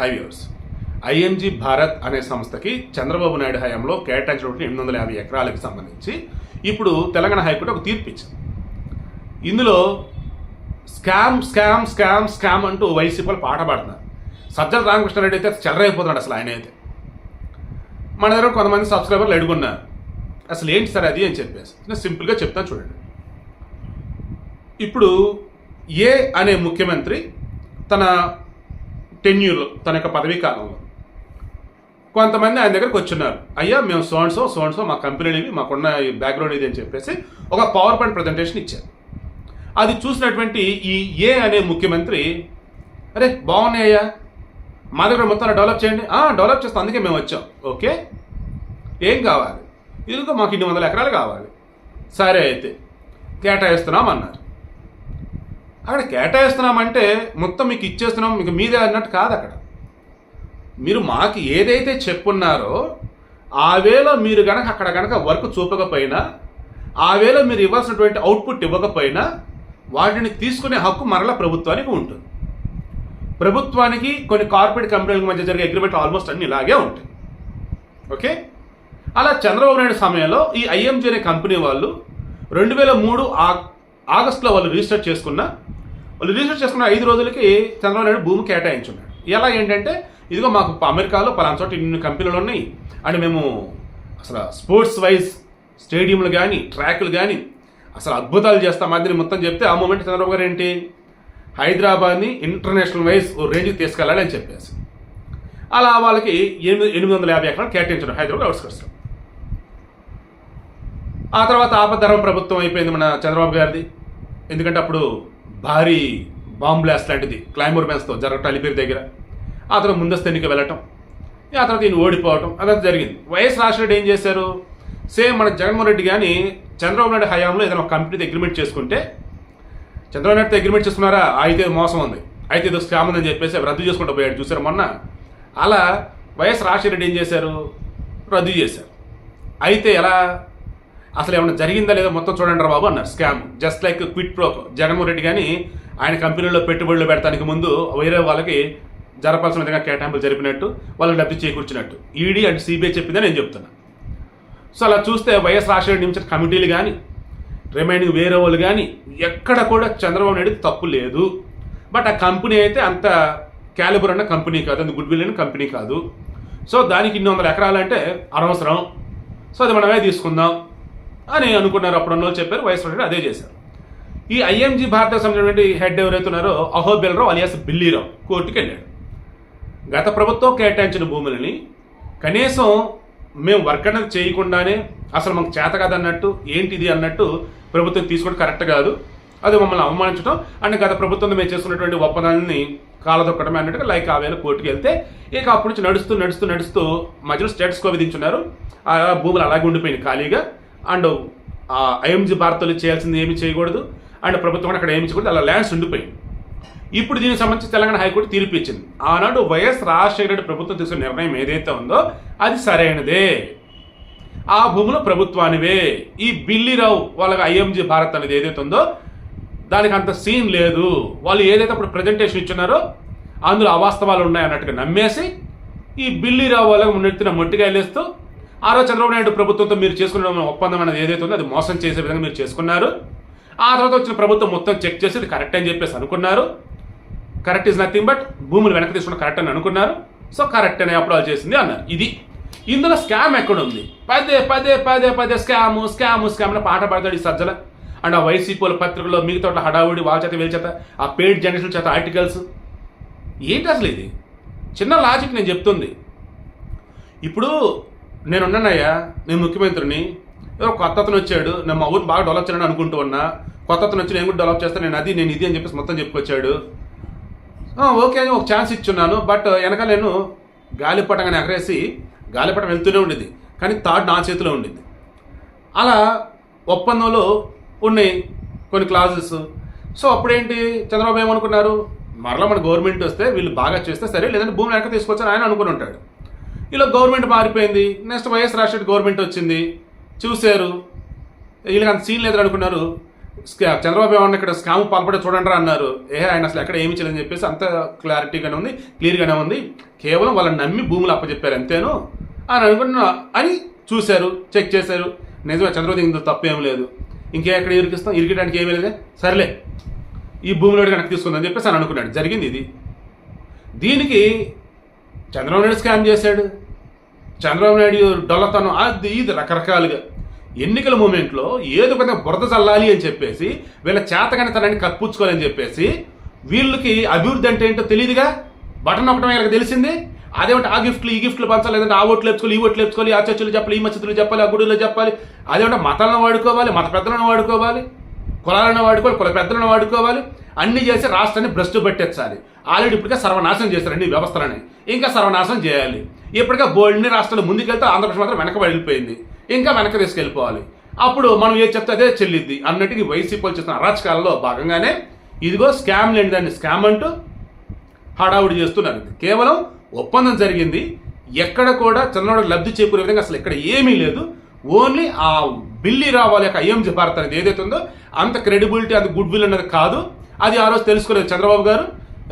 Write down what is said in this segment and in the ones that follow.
హైవ్యూర్స్ IMG Bharat అనే సంస్థకి చంద్రబాబు నాయుడు హయాంలో కేటాయించినటువంటి ఎనిమిది వందల యాభై ఎకరాలకు సంబంధించి ఇప్పుడు తెలంగాణ హైకోర్టు ఒక తీర్పు ఇచ్చింది. ఇందులో స్కామ్ స్కామ్ స్కామ్ స్కామ్ అంటూ వైసీపీ వాళ్ళు పాట పాడుతున్నారు. సజ్జల రామకృష్ణారెడ్డి అయితే చెలరైపోతున్నాడు అసలు ఆయన అయితే. మన దగ్గర కొంతమంది సబ్స్క్రైబర్లు అడుగున్నారు. అసలు ఏంటి సార్ అది అని చెప్పేసి. నేను సింపుల్గా చెప్తాను చూడండి. ఇప్పుడు ఏ అనే ముఖ్యమంత్రి తన టెన్యూర్లో తన యొక్క పదవీ కాలంలో. కొంతమంది ఆయన దగ్గరకు వచ్చున్నారు. అయ్యా మేము సోన్సో సోన్సో మా కంపెనీలు ఇవి మాకున్న ఈ బ్యాక్గ్రౌండ్ ఇది అని చెప్పేసి ఒక పవర్ పాయింట్ ప్రజెంటేషన్ ఇచ్చారు. అది చూసినటువంటి ఈ ఏ అనే ముఖ్యమంత్రి అరే బాగున్నాయ్యా మా దగ్గర మొత్తం డెవలప్ చేయండి. డెవలప్ చేస్తాం అందుకే మేము వచ్చాం. ఓకే. ఏం కావాలి? ఇదిగో మాకు ఇన్ని వందల ఎకరాలు కావాలి. సరే అయితే కేటాయిస్తున్నాం అన్నారు అక్కడ కేటాయిస్తున్నామంటే మొత్తం మీకు ఇచ్చేస్తున్నాం మీకు మీదే అన్నట్టు కాదు అక్కడ. మీరు మాకు ఏదైతే చెప్పున్నారో ఆ వేళ మీరు కనుక అక్కడ కనుక వర్క్ చూపకపోయినా ఆ వేళ మీరు ఇవ్వాల్సినటువంటి అవుట్పుట్ ఇవ్వకపోయినా వాటిని తీసుకునే హక్కు మరలా ప్రభుత్వానికి ఉంటుంది. ప్రభుత్వానికి కొన్ని కార్పొరేట్ కంపెనీల మధ్య జరిగే అగ్రిమెంట్ ఆల్మోస్ట్ అన్ని ఇలాగే ఉంటాయి. ఓకే? అలా చంద్రబాబు నాయుడు సమయంలో ఈ ఐఎంజీ అనే కంపెనీ వాళ్ళు రెండు వేల మూడు ఆగస్టులో వాళ్ళు రిజిస్టర్ చేసుకున్న వాళ్ళు రిజిస్టర్ చేసుకున్న ఐదు రోజులకి చంద్రబాబు నాయుడు భూమి కేటాయించున్నాడు. ఎలా ఏంటంటే ఇదిగో మాకు అమెరికాలో పలానా చోట ఇన్ని కంపెనీలు ఉన్నాయి. అండ్ మేము అసలు స్పోర్ట్స్ వైజ్ స్టేడియంలు కానీ ట్రాకులు కానీ అసలు అద్భుతాలు చేస్తాం మాదిరి మొత్తం చెప్తే ఆ మూమెంట్ చంద్రబాబు గారు ఏంటి? హైదరాబాద్ని ఇంటర్నేషనల్ వైజ్ ఓ రేంజ్కి తీసుకెళ్ళాలి అని చెప్పేసి. అలా వాళ్ళకి ఎనిమిది ఎనిమిది వందల యాభై ఎకరాలు కేటాయించడం హైదరాబాద్ అవుట్స్కట్స్లో ఆ తర్వాత ఆపద్ధర్మ ప్రభుత్వం అయిపోయింది మన చంద్రబాబు గారిది. ఎందుకంటే అప్పుడు భారీ బాంబ్ బ్లాస్ట్ లాంటిది. క్లైమర్తో జరగటం అలిపిరి దగ్గర. ఆ తర్వాత ముందస్తు ఎన్నిక వెళ్ళటం. ఆ తర్వాత ఈయన ఓడిపోవటం. అదంతా జరిగింది. వైఎస్ రాజశేఖర ఏం చేశారు? సేమ్ మన జగన్మోహన్ రెడ్డి కానీ చంద్రబాబు నాయుడు హయాంలో ఏదైనా ఒక కంపెనీతో అగ్రిమెంట్ చేసుకుంటే చంద్రబాబు నాయుడుతో అగ్రిమెంట్ చేసుకున్నారా? అయితే మోసం ఉంది. అయితే ఇది స్కామ్ ఉందని చెప్పేసి రద్దు చేసుకుంటూ పోయాడు. చూసారు మొన్న? అలా వైఎస్ రాజశేఖర రెడ్డి ఏం చేశారు? రద్దు చేశారు. అయితే ఎలా అసలు ఏమైనా జరిగిందా లేదా మొత్తం చూడండి రా బాబు అన్నారు. Scam. Just like quid pro Jaganmohan Reddy కానీ ఆయన కంపెనీలో పెట్టుబడులు పెడతానికి ముందు వేరే వాళ్ళకి జరపాల్సిన విధంగా కేటాయింపులు జరిపినట్టు వాళ్ళకి డబ్బు చేకూర్చినట్టు. ఈడీ అండ్ సిబిఐ చెప్పిందని నేను చెప్తున్నా. సో అలా చూస్తే వైఎస్ రాజశేఖర నిమిషం కమిటీలు కానీ రిమైనింగ్ వేరే వాళ్ళు కానీ ఎక్కడ కూడా చంద్రబాబు నాయుడు తప్పు లేదు. బట్ ఆ కంపెనీ అయితే అంత క్యాలిబర్ అన్న కంపెనీ కాదు అంత గుడ్ విల్ అయిన కంపెనీ కాదు. సో దానికి ఇన్ని వందల ఎకరాలు అంటే అనవసరం. సో అది మనమే తీసుకుందాం. అని అనుకున్నారు. అప్పుడు వాళ్ళు చెప్పారు వైఎస్ రెడ్డి అదే చేశారు. ఈ ఐఎంజీ భారత సంబంధించినటువంటి హెడ్ ఎవరైతే ఉన్నారో అహోబిల్రావు అలియాస్ బిల్లీరావు కోర్టుకి వెళ్ళాడు. గత ప్రభుత్వం కేటాయించిన భూములని కనీసం మేము వర్క్ చేయకుండానే అసలు మాకు చేత కాదన్నట్టు ఏంటిది అన్నట్టు ప్రభుత్వం తీసుకోవడం కరెక్ట్ కాదు. అది మమ్మల్ని అవమానించడం. అండ్ గత ప్రభుత్వం మేము చేసుకున్నటువంటి ఒప్పందాన్ని కాలదొక్కడమే అన్నట్టుగా లైక్ ఆ వేళ కోర్టుకి వెళ్తే ఇక అప్పటి నుంచి నడుస్తూ నడుస్తూ నడుస్తూ మధ్యలో స్టేటస్ కో విధించున్నారు. ఆ భూములు అలాగే ఉండిపోయినాయి ఖాళీగా. అండ్ ఐఎంజీ భారత్లో చేయాల్సింది ఏమి చేయకూడదు. అండ్ ప్రభుత్వం అక్కడ ఏమి చేయకూడదు. అలా ల్యాండ్స్ ఉండిపోయింది ఇప్పుడు దీనికి సంబంధించి తెలంగాణ హైకోర్టు తీర్పు ఇచ్చింది. ఆనాడు వైఎస్ రాజశేఖర రెడ్డి ప్రభుత్వం తీసుకున్న నిర్ణయం ఏదైతే ఉందో అది సరైనదే. ఆ భూములు ప్రభుత్వానివే. ఈ బిల్లీరావు వాళ్ళకి ఐఎంజీ భారత్ అనేది ఏదైతే ఉందో దానికి అంత సీన్ లేదు. వాళ్ళు ఏదైతే అప్పుడు ప్రజెంటేషన్ ఇచ్చున్నారో అందులో అవాస్తవాలు ఉన్నాయి అన్నట్టుగా నమ్మేసి ఈ బిల్లీరావు వాళ్ళకి మున్నెత్తిన మొట్టిగా వెళ్ళేస్తూ ఆరో చంద్రబాబు నాయుడు ప్రభుత్వంతో మీరు చేసుకున్న ఒప్పందం అనేది ఏదైతే ఉందో అది మోసం చేసే విధంగా మీరు చేసుకున్నారు. ఆ తర్వాత వచ్చిన ప్రభుత్వం మొత్తం చెక్ చేసి ఇది కరెక్ట్ అని చెప్పేసి అనుకున్నారు. కరెక్ట్ ఇస్ నథింగ్ బట్ భూములు వెనక్కి తీసుకున్న కరెక్ట్ అని అనుకున్నారు. సో కరెక్ట్ అని అప్రూవల్ చేసింది అన్నారు. ఇది ఇందులో స్కామ్ ఎక్కడ ఉంది? పదే పదే పదే పదే స్కామ్ స్కామ్ స్కామ్ అని పాట పాడతాడు ఈ సజ్జల. అండ్ ఆ వైసీపీల పత్రికలో మిగతా హడావుడి వాళ్ళ చేత వీళ్ళ చేత ఆ పెయిడ్ జర్నలిస్టుల చేత ఆర్టికల్స్. ఏంటి అసలు ఇది? చిన్న లాజిక్ నేను చెప్తుంది. ఇప్పుడు నేనున్నానయ్యా నేను ముఖ్యమంత్రిని. కొత్త అతను వచ్చాడు నేను మా ఊరు బాగా డెవలప్ చేయాలని అనుకుంటూ ఉన్నా. కొత్త అతను వచ్చి నేను కూడా డెవలప్ చేస్తాను నేను అది నేను ఇది అని చెప్పేసి మొత్తం చెప్పుకొచ్చాడు. ఓకే అని ఒక ఛాన్స్ ఇచ్చున్నాను బట్ వెనక నేను గాలిపటంగానే ఎగరేసి గాలిపటం వెళ్తూనే ఉండేది కానీ థాట్ నా చేతిలో ఉండేది అలా ఒప్పందంలో ఉన్నాయి కొన్ని క్లాజెస్ సో అప్పుడేంటి చంద్రబాబు ఏమనుకున్నారు? మరలా మన గవర్నమెంట్ వస్తే వీళ్ళు బాగా చేస్తే సరే లేదంటే భూమి వెనక తీసుకొచ్చారు ఆయన అనుకుని ఉంటాడు. ఇలా గవర్నమెంట్ మారిపోయింది. నెక్స్ట్ వైఎస్ రాష్ట్ర గవర్నమెంట్ వచ్చింది. చూశారు. వీళ్ళకి అంత సీన్ లేదని అనుకున్నారు. చంద్రబాబు ఏమన్నా ఇక్కడ స్కామ్ పాల్పడే చూడండి రా అన్నారు. ఏ ఆయన అసలు ఎక్కడ ఏమి చేయలేదని చెప్పేసి అంత క్లారిటీగానే ఉంది క్లియర్గానే ఉంది. కేవలం వాళ్ళని నమ్మి భూములు అప్పచెప్పారు అంతేను? అని అనుకున్నా అని చూశారు చెక్ చేశారు. నిజమే చంద్రబాబు ఇందులో తప్పేం లేదు. ఇంకే ఎక్కడ ఇరికిస్తాం? ఇరికడానికి ఏమీ లేదే? సర్లే. ఈ భూమిలో కనుక తీసుకుందని చెప్పేసి అని అనుకున్నాడు. జరిగింది ఇది. దీనికి చంద్రబాబు నాయుడు స్కామ్ చేశాడు. చంద్రబాబు నాయుడు డొల్లతనం అది ఇది రకరకాలుగా. ఎన్నికల మూమెంట్లో ఏదో కొంత బురద చల్లాలి అని చెప్పేసి వీళ్ళ చేతకనితనాన్ని తనని కప్పుచ్చుకోవాలని చెప్పేసి వీళ్ళకి అభివృద్ధి అంటే ఏంటో తెలియదుగా బటన్ ఒకటం వీళ్ళకి తెలిసింది? అదేమంటే ఆ గిఫ్ట్లు ఈ గిఫ్ట్లు పంచాలి లేదంటే ఆ ఓట్లు లేపుకోవాలి ఈ ఓట్లు లేపుకోవాలి ఆ చర్చలు చెప్పాలి ఈ మచ్చతులు చెప్పాలి ఆ గుడిలో చెప్పాలి. అదేమంటే మతాలను వాడుకోవాలి మత పెద్దలను వాడుకోవాలి కులాలను వాడుకోవాలి కుల పెద్దలను వాడుకోవాలి. అన్ని చేసి రాష్ట్రాన్ని భ్రష్టు పెట్టించాలి ఆల్రెడీ ఇప్పటికే సర్వనాశనం చేశారు అన్ని వ్యవస్థలని. ఇంకా సర్వనాశనం చేయాలి. ఇప్పటికే బోల్డ్ని రాష్ట్రాలు ముందుకెళ్తే ఆంధ్రప్రదేశ్ మాత్రం వెనక వెళ్ళిపోయింది ఇంకా వెనక తీసుకెళ్ళిపోవాలి. అప్పుడు మనం ఏది చెప్తే అదే చెల్లిద్ది. అన్నట్టుగా వైసీపీలు చేసిన చేస్తున్న అరాచకాలలో భాగంగానే ఇదిగో స్కామ్ లేని దాన్ని స్కామ్ అంటూ హడావుడి చేస్తున్నారు. కేవలం ఒప్పందం జరిగింది. ఎక్కడ కూడా చంద్రబాబు లబ్ధి చేకూరే విధంగా అసలు ఇక్కడ ఏమీ లేదు. ఓన్లీ ఆ బిల్లి రావాలి యొక్క ఐఎంజీ భారత్ అనేది ఏదైతే ఉందో అంత క్రెడిబిలిటీ అంత గుడ్ విల్ అనేది కాదు. అది ఆ రోజు తెలుసుకోలేదు చంద్రబాబు గారు.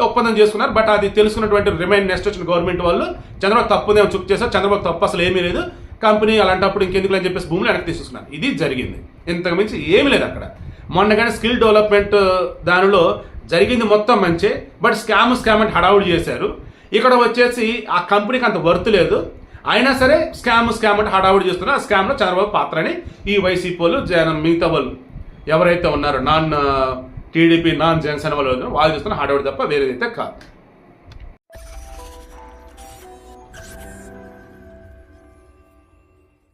ఒప్పందం చేసుకున్నారు. బట్ అది తెలుసుకున్నటువంటి రిమైండ్ నెక్స్ట్ వచ్చిన గవర్నమెంట్ వాళ్ళు చంద్రబాబు తప్పుదేమో చుక్ చేశారు. చంద్రబాబు తప్పు అసలు ఏమీ లేదు. కంపెనీ అలాంటప్పుడు ఇంకెందుకు అని చెప్పేసి భూములు వెనక్కి తీసుకున్నారు ఇది జరిగింది. ఇంతకు మించి ఏమీ లేదు అక్కడ. మొన్న కానీ స్కిల్ డెవలప్మెంట్ దానిలో జరిగింది మొత్తం మంచే. బట్ స్కామ్ స్కామ్ అంటే హడావుడి చేశారు. ఇక్కడ వచ్చేసి ఆ కంపెనీకి అంత వర్త్ లేదు. అయినా సరే స్కామ్ స్కామ్ అంటే హడావుడి చేస్తున్నారు. ఆ స్కామ్లో చంద్రబాబు పాత్రని ఈ వైసీపీ వాళ్ళు జనం మిగతా వాళ్ళు ఎవరైతే ఉన్నారో నాన్ టీడీపీ నాన్ జనసేన వాళ్ళు వాళ్ళు చూస్తున్న హడావుడి తప్ప వేరేదైతే కాదు.